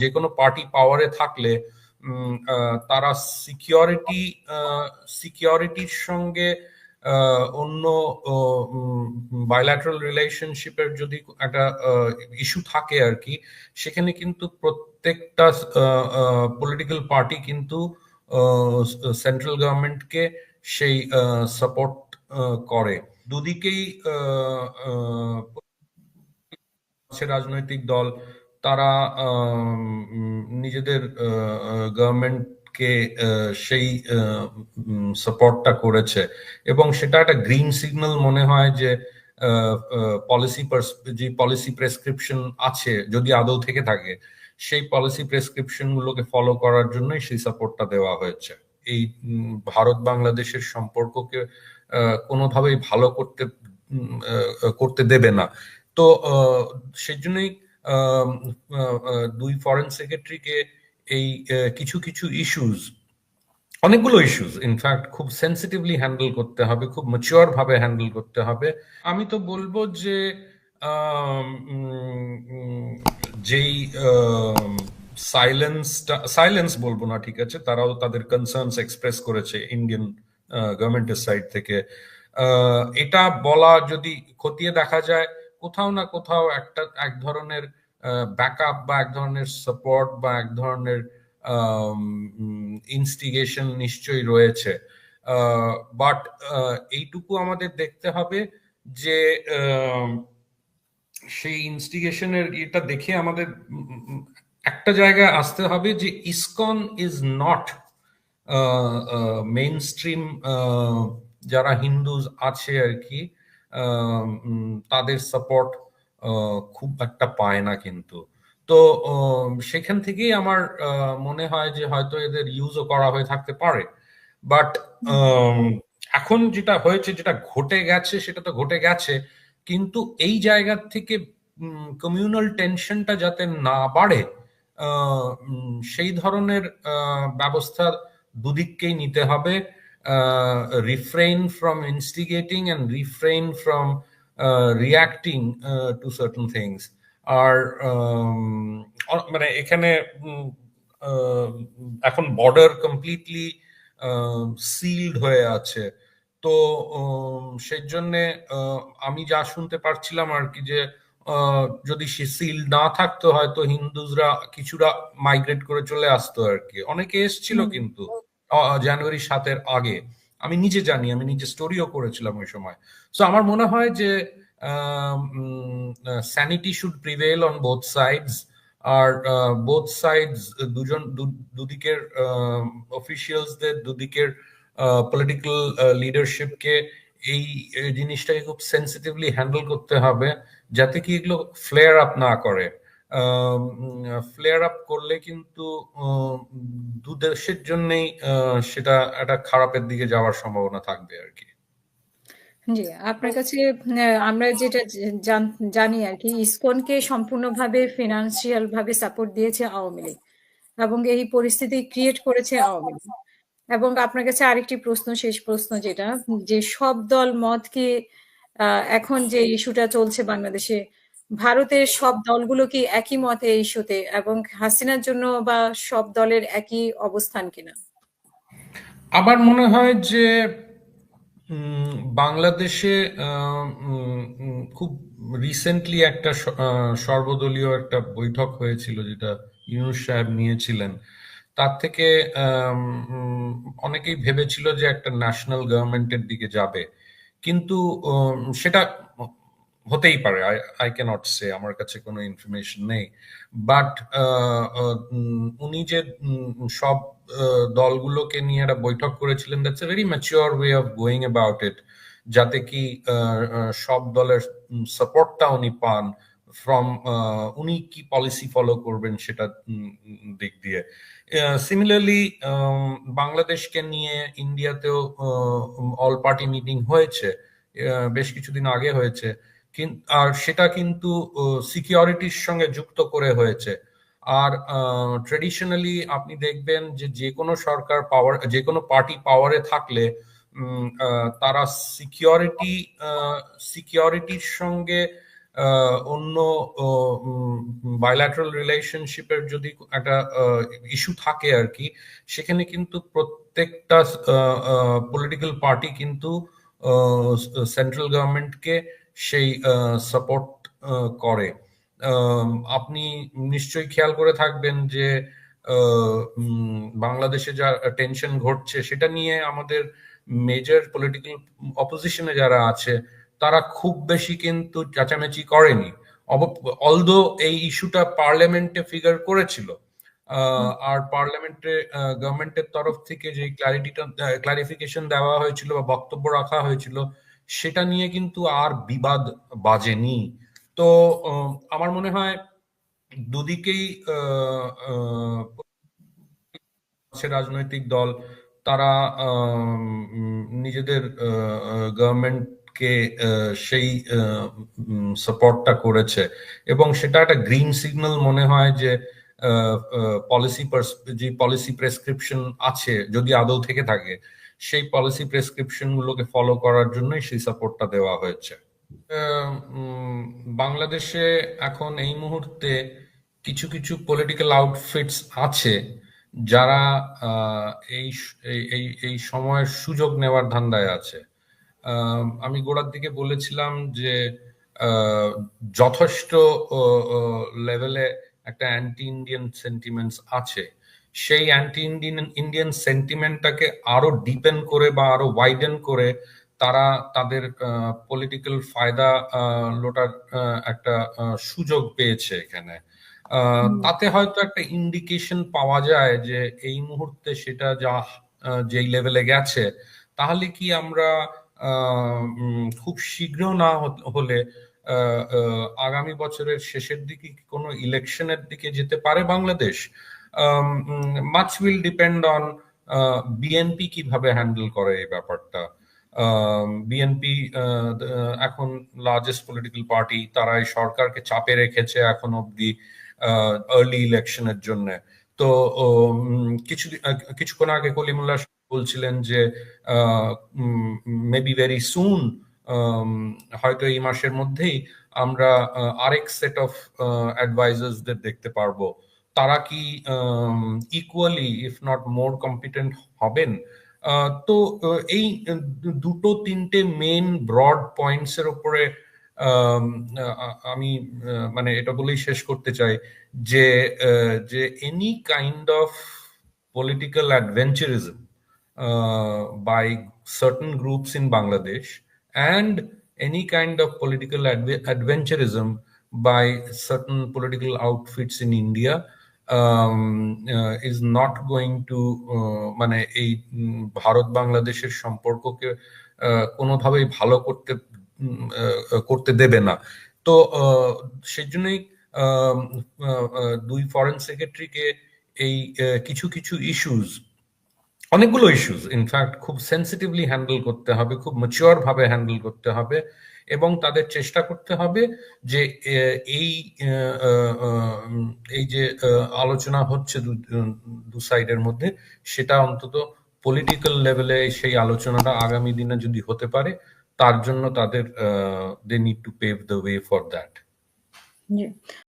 যে কোনো পার্টি পাওয়ারে থাকলে তারা সিকিউরিটি সিকিউরিটির সঙ্গে অন্য বাইল্যাটারাল রিলেশনশিপের যদি একটা ইস্যু থাকে আর কি, সেখানে কিন্তু প্রত্যেকটা পলিটিক্যাল পার্টি কিন্তু সেন্ট্রাল গভর্নমেন্টকে সেই সাপোর্ট করে। দুদিকেই রাজনৈতিক দল তারা নিজেদের গভর্নমেন্টকে সেই সাপোর্টটা করেছে। এবং সেটা একটা গ্রিন সিগন্যাল মনে হয় যে পলিসি যে পলিসি প্রেসক্রিপশন আছে, যদি আদৌ থেকে থাকে, সেই পলিসি প্রেসক্রিপশন গুলোকে ফলো করার জন্যই সেই সাপোর্টটা দেওয়া হয়েছে। এই ভারত বাংলাদেশের সম্পর্ককে কোনোভাবেই ভালো করতে করতে দেবে না। তো সেই জন্যই দুই ফরেন সেক্রেটারিকে এই কিছু কিছু ইস্যুজ অনেকগুলো ইস্যুস ইনফ্যাক্ট খুব সেন্সিটিভলি হ্যান্ডেল করতে হবে, খুব ম্যাচিওর ভাবে হ্যান্ডেল করতে হবে। আমি তো বলব যে যেই সাইলেন্সটা সাইলেন্স বলব না, ঠিক আছে, তারাও তাদের কনসার্নস এক্সপ্রেস করেছে ইন্ডিয়ান গভর্নমেন্টের সাইড থেকে। এটা বলা যদি খতিয়ে দেখা যায় কোথাও না কোথাও একটা, এক ধরনের ব্যাকআপ বা এক ধরনের সাপোর্ট বা এক ধরনের ইনস্টিগেশন নিশ্চয়ই রয়েছে। বাট এইটুকু আমাদের দেখতে হবে যে সেই ইনস্টিগেশনের এটা দেখে আমাদের, একটা জায়গায় আসতে হবে যে ISKCON is not mainstream যারা হিন্দুজ আছে আর কি তাদের সাপোর্ট খুব একটা পায় না কিন্তু। তো সেখান থেকেই আমার মনে হয় যে হয়তো এদের ইউজও করা হয়ে থাকতে পারে। বাট এখন যেটা হয়েছে, যেটা ঘটে গেছে, সেটা তো ঘটে গেছে। কিন্তু এই জায়গার থেকে কমিউনাল টেনশনটা যাতে না বাড়ে সেই ধরনের ব্যবস্থা দুদিককেই নিতে হবে। Refrain from instigating and refrain from reacting to certain things আর মানে এখানে এখন বর্ডার কমপ্লিটলি সিল্ড হয়ে আছে। তো সেই জন্যে আমি যা শুনতে পারছিলাম আর কি যে যদি সে সিল না থাকতো হয়তো হিন্দুজরা কিছুটা মাইগ্রেট করে চলে আসতো আর কি। অনেকে এসছিল কিন্তু। জানুয়ারি সাতের আগে। আমি নিজে জানি, আমি নিজে স্টোরিও করেছিলাম ওই সময়। সো আমার মনে হয় যে sanity should prevail on both sides R both sides দুজন দুদিকের অফিসিয়ালসদের দুদিকের পলিটিক্যাল লিডারশিপকে এই জিনিসটাকে খুব সেন্সিটিভলি হ্যান্ডেল করতে হবে, যাতে কি এগুলো ফ্লেয়ার আপ না করে। ফ্লেয়ার আপ করলে কিন্তু দু দেশের জন্যই সেটা একটা খারাপের দিকে যাওয়ার সম্ভাবনা থাকবে আর কি। জি, আপনার কাছে আমরা যেটা জানি আর কি, ইসকনকে সম্পূর্ণভাবে ফিনান্সিয়াল ভাবে সাপোর্ট দিয়েছে আওয়ামী লীগ এবং এই পরিস্থিতি ক্রিয়েট করেছে আওয়ামী লীগ। এবং আপনার কাছে আরেকটি প্রশ্ন, শেষ প্রশ্ন যেটা, যে সব দল মত কি এখন যে ইস্যুটা চলছে বাংলাদেশে ভারতের সব দলগুলো কি একই মতে এই ইস্যুতে এবং হাসিনার জন্য বা সব দলের একই অবস্থান কিনা? আমার মনে হয় যে বাংলাদেশে খুব রিসেন্টলি একটা সর্বদলীয় একটা বৈঠক হয়েছিল যেটা ইউনুস সাহেব নিয়েছিলেন। তার থেকে অনেকেই ভেবেছিল যে একটা ন্যাশনাল গভর্নমেন্টের দিকে যাবে। কিন্তু সেটা হতেই পারে আই ক্যানট সে আমার কাছে কোনো ইনফরমেশন নেই। বাট উনি যে সব দলগুলোকে নিয়ে একটা বৈঠক করেছিলেন that's a very mature way of going about it যাতে কি সব দলের সাপোর্টটা উনি পান ফ্রম উনি কি পলিসি ফলো করবেন সেটা দিক দিয়ে। সিমিলারলি বাংলাদেশকে নিয়ে ইন্ডিয়াতেও অল পার্টি মিটিং হয়েছে বেশ কিছুদিন আগে হয়েছে। আর সেটা কিন্তু সিকিউরিটির সঙ্গে যুক্ত করে হয়েছে। আর ট্রেডিশনালি আপনি দেখবেন যে যে কোনো সরকার পাওয়ার যে কোনো পার্টি পাওয়ারে থাকলে তারা সিকিউরিটি সিকিউরিটির সঙ্গে অন্য বায়োল্যাটারাল রিলেশনশিপের যদি একটা ইস্যু থাকে আর কি, সেখানে কিন্তু প্রত্যেকটা পলিটিক্যাল পার্টি কিন্তু সেন্ট্রাল গভর্নমেন্টকে সেই সাপোর্ট করে। আপনি নিশ্চয়ই খেয়াল করে থাকবেন যে বাংলাদেশে যা টেনশন ঘটছে সেটা নিয়ে আমাদের মেজর পলিটিক্যাল অপোজিশনে যারা আছে, তারা খুব বেশি কিন্তু চাচামেচি করেনি। অলদো এই ইস্যুটা পার্লামেন্টে ফিগার করেছিল আর পার্লামেন্টে গভর্নমেন্টের তরফ থেকে যে ক্লারিটিটা ক্লারিফিকেশন দেওয়া হয়েছিল বা বক্তব্য রাখা হয়েছিল সেটা নিয়ে কিন্তু আর বিবাদ বাজেনি। তো আমার মনে হয় দুদিকেই আছে রাজনৈতিক দল তারা নিজেদের গভর্নমেন্টকে সেই সাপোর্টটা করেছে। এবং সেটা একটা গ্রিন সিগন্যাল মনে হয় যে পলিসি যে পলিসি প্রেসক্রিপশন আছে, যদি আদৌ থেকে থাকে। সেই পলিসি প্রেসক্রিপশন গুলোকে ফলো করার জন্যই সেই সাপোর্টটা দেওয়া হয়েছে। বাংলাদেশে এখন এই মুহূর্তে কিছু কিছু পলিটিক্যাল আউটফিটস আছে যারা এই, এই- এই সময়ের সুযোগ নেওয়ার ধান্দায় আছে। আমি গোড়ার দিকে বলেছিলাম যে যথেষ্ট লেভেলে একটা অ্যান্টি ইন্ডিয়ান সেন্টিমেন্টস আছে। সেই অ্যান্টি ইন্ডিয়ান ইন্ডিয়ান সেন্টিমেন্টটাকে আরও ডিপেন করে বা আরও ওয়াইডেন করে তারা তাদের পলিটিক্যাল ফায়দা লোটার একটা সুযোগ পেয়েছে এখানে। তাতে হয়তো একটা ইন্ডিকেশন পাওয়া যায় যে এই মুহূর্তে সেটা যা যেই লেভেলে গেছে তাহলে কি আমরা খুব শীঘ্র না হলে আগামী বছরের শেষের দিকে কি কোনো ইলেকশনের দিকে যেতে পারে Bangladesh? Much will depend on BNP কীভাবে হ্যান্ডেল করে এই ব্যাপারটা। বিএনপি এখন লার্জেস্ট পলিটিক্যাল পার্টি তারা এই সরকারকে চাপে রেখেছে এখন অব্দি আর্লি ইলেকশনের জন্য। তো উম, কিছু কিছুক্ষণ আগে কলিমুল্লাহ বলছিলেন যে মেবি ভেরি সুন হয়তো এই মাসের মধ্যেই আমরা আরেক সেট অফ অ্যাডভাইজার্সদের দেখতে পারব। তারা কি equally if not more competent হবেন তো এই দুটো তিনটে মেন ব্রড পয়েন্টস এর উপরে আমি মানে এটা বলেই শেষ করতে চাই যে যে any kind of political adventurism certain groups in Bangladesh and any kind of political adve- adventurism by certain political outfits in India not going to uh, মানে এই ভারত বাংলাদেশের সম্পর্ককে কোনোভাবেই ভালো করতে করতে দেবে না। তো সেজন্যই দুই ফরেন সেক্রেটারিকে এই কিছু কিছু ইস্যুস অনেকগুলো ইস্যুস ইনফ্যাক্ট খুব সেন্সিটিভলি হ্যান্ডেল করতে হবে খুব ম্যাচিওর ভাবে হ্যান্ডেল করতে হবে। এবং তাদের চেষ্টা করতে হবে যে এই এই যে আলোচনা হচ্ছে দু- সাইডের মধ্যে, সেটা অন্তত পলিটিক্যাল লেভেলে সেই আলোচনাটা আগামী দিনে যদি হতে পারে, তার জন্য তাদের they need to pave the way for that